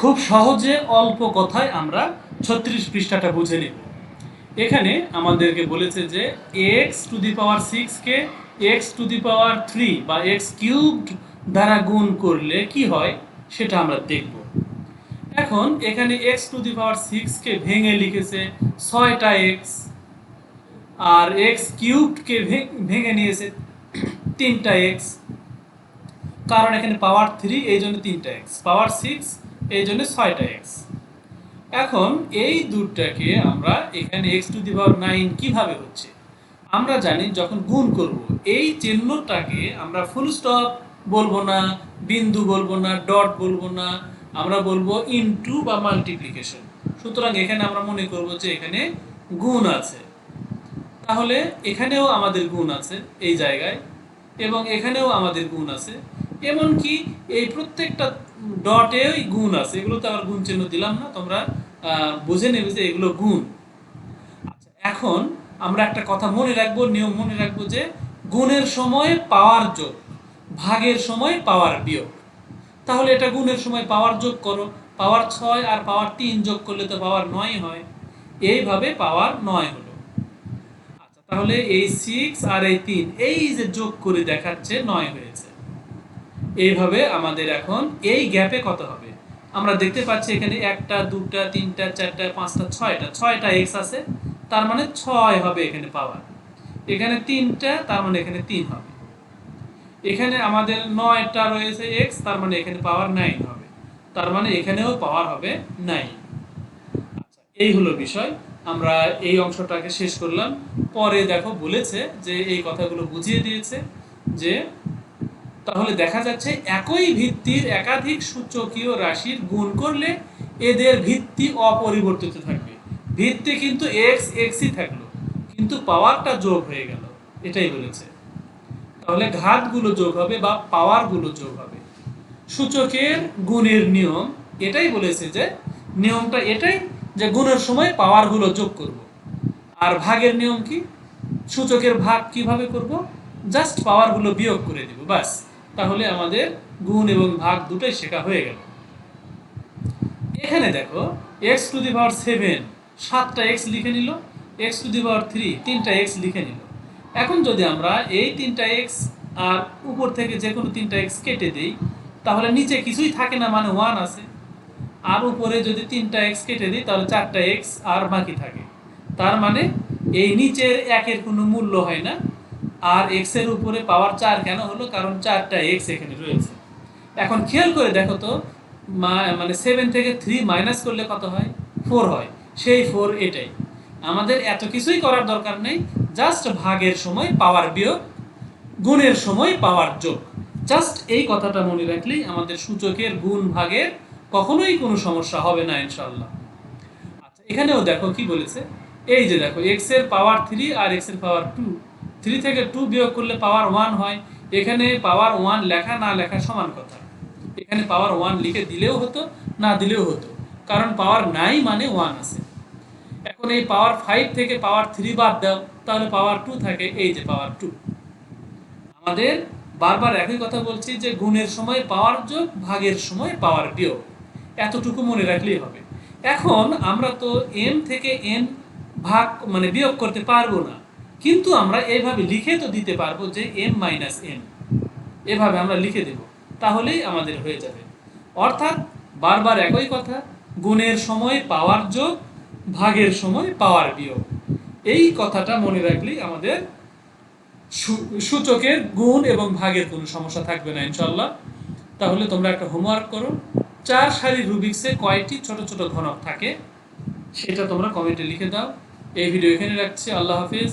খুব সহজে অল্প কথায় আমরা ছত্রিশ পৃষ্ঠাটা বুঝে নিব। এখানে আমাদেরকে বলেছে যে x to the power সিক্সকে x to the power three বা এক্স কিউবড দ্বারা গুণ করলে কি হয় সেটা আমরা দেখব। এখন এখানে এক্স টু দি পাওয়ার সিক্সকে ভেঙে লিখেছে ছয়টা এক্স আর এক্স কিউবডকে ভেঙে নিয়েছে তিনটা এক্স কারণ এখানে পাওয়ার থ্রি এই জন্য তিনটা এক্স পাওয়ার সিক্স এই জন্য ছয়টা এক্স এখন এই দুটাকে আমরা এখানে x to the power nine কীভাবে হচ্ছে? আমরা জানি যখন গুণ করব, এই চিহ্নটাকে আমরা ফুল স্টপ বলব না, বিন্দু বলব না ডট বলব না, আমরা বলব ইনটু বা মাল্টিপ্লিকেশন সুতরাং এখানে আমরা মনে করব যে এখানে গুণ আছে। তাহলে এখানেও আমাদের গুণ আছে এই জায়গায়, এবং এখানেও আমাদের গুণ আছে। এমনকি এই প্রত্যেকটা ডটেও গুণ আছে। এগুলো তো আবার গুণ চিহ্ন দিলাম না, তোমরা বুঝে নেবে যে এগুলো গুণ। আচ্ছা এখন আমরা একটা কথা মনে রাখব, নিয়ম মনে রাখব যে গুণের সময় পাওয়ার যোগ, ভাগের সময় পাওয়ার বিয়োগ। তাহলে এটা গুণের সময় পাওয়ার যোগ করো। পাওয়ার ছয় আর পাওয়ার তিন যোগ করলে তো পাওয়ার নয় হয়। এইভাবে পাওয়ার নয় হলো। আচ্ছা তাহলে এই সিক্স আর এই তিন, এই যে যোগ করে দেখাচ্ছে, নয় হয়েছে। এইভাবে আমাদের এখন এই গ্যাপে কত হবে? আমরা দেখতে পাচ্ছি এখানে একটা, দুটা, তিনটা, চারটা, পাঁচটা, ছয়টা। ছয়টা এক্স আছে, তার মানে ছয় হবে এখানে পাওয়ার। এখানে তিনটা, তার মানে এখানে তিন হবে। এখানে আমাদের নয়টা রয়েছে এক্স তার মানে এখানে পাওয়ার নাইন হবে। তার মানে এখানেও পাওয়ার হবে নাইন আচ্ছা এই হলো বিষয়। আমরা এই অংশটাকে শেষ করলাম। পরে দেখো বলেছে যে এই কথাগুলো বুঝিয়ে দিয়েছে যে তাহলে দেখা যাচ্ছে একই ভিত্তির একাধিক সূচকীয় রাশির গুণ করলে এদের ভিত্তি অপরিবর্তিত থাকবে। ভিত্তি কিন্তু এক্স এক্সই থাকল, কিন্তু পাওয়ারটা যোগ হয়ে গেল, এটাই বলেছে। তাহলে ঘাতগুলো যোগ হবে বা পাওয়ারগুলো যোগ হবে। সূচকের গুণের নিয়ম এটাই বলেছে যে, নিয়মটা এটাই যে গুণের সময় পাওয়ারগুলো যোগ করব। আর ভাগের নিয়ম কি? সূচকের ভাগ কীভাবে করব? জাস্ট পাওয়ারগুলো বিয়োগ করে দিব বাস তাহলে আমাদের গুণ এবং ভাগ দুটোই শেখা হয়ে গেল। এখানে দেখো x to the power seven সাতটা এক্স লিখে নিল x to the power three তিনটা এক্স লিখে নিল। এখন যদি আমরা এই তিনটা এক্স আর উপর থেকে যে কোনো তিনটা এক্স কেটে দিই, তাহলে নিচে কিছুই থাকে না মানে ওয়ান আছে। আর উপরে যদি তিনটা এক্স কেটে দিই, তাহলে চারটা এক্স আর বাকি থাকে। তার মানে এই নিচের একের কোনো মূল্য হয় না। আর এক্সের উপরে পাওয়ার চার কেন হলো? কারণ চারটা এক্স এখানে রয়েছে। এখন খেয়াল করে দেখো তো মানে সেভেন থেকে থ্রি মাইনাস করলে কত হয়? ফোর হয়। সেই ফোর এটাই। আমাদের এত কিছুই করার দরকার নেই জাস্ট ভাগের সময় পাওয়ার বিয়োগ, গুণের সময় পাওয়ার যোগ। জাস্ট এই কথাটা মনে রাখলেই আমাদের সূচকের গুণ ভাগের কখনোই কোনো সমস্যা হবে না ইনশাল্লাহ আচ্ছা এখানেও দেখো কি বলেছে? এই যে দেখো এক্সের পাওয়ার থ্রি আর এক্সের পাওয়ার টু থ্রি থেকে টু বিয়োগ করলে পাওয়ার ওয়ান হয়। এখানে পাওয়ার ওয়ান লেখা না লেখা সমান কথা। এখানে পাওয়ার ওয়ান লিখে দিলেও হতো, না দিলেও হতো। কারণ পাওয়ার নাই মানে ওয়ান আছে। এখন এই পাওয়ার ফাইভ থেকে পাওয়ার থ্রি বাদ দাও, তাহলে পাওয়ার টু থাকে, এই যে পাওয়ার টু। আমাদের বারবার একই কথা বলছি যে গুণের সময় পাওয়ার যোগ, ভাগের সময় পাওয়ার বিয়োগ। এতটুকু মনে রাখলেই হবে। এখন আমরা তো এম থেকে এন ভাগ মানে বিয়োগ করতে পারব না। কিন্তু আমরা এইভাবে লিখে তো দিতে পারব যে এম মাইনাস এম এভাবে আমরা লিখে দেব, তাহলেই আমাদের হয়ে যাবে। অর্থাৎ বারবার একই কথা, গুণের সময় পাওয়ার যোগ, ভাগের সময় পাওয়ার বিয়োগ। এই কথাটা মনে রাখলেই আমাদের সূচকের গুণ এবং ভাগের কোনো সমস্যা থাকবে না ইনশাল্লাহ তাহলে তোমরা একটা হোমওয়ার্ক করো। চার সারি রুবিক্সে কয়টি ছোট ছোট ঘনক থাকে, সেটা তোমরা কমেন্টে লিখে দাও। এই ভিডিও এখানে রাখছি। আল্লাহ হাফিজ।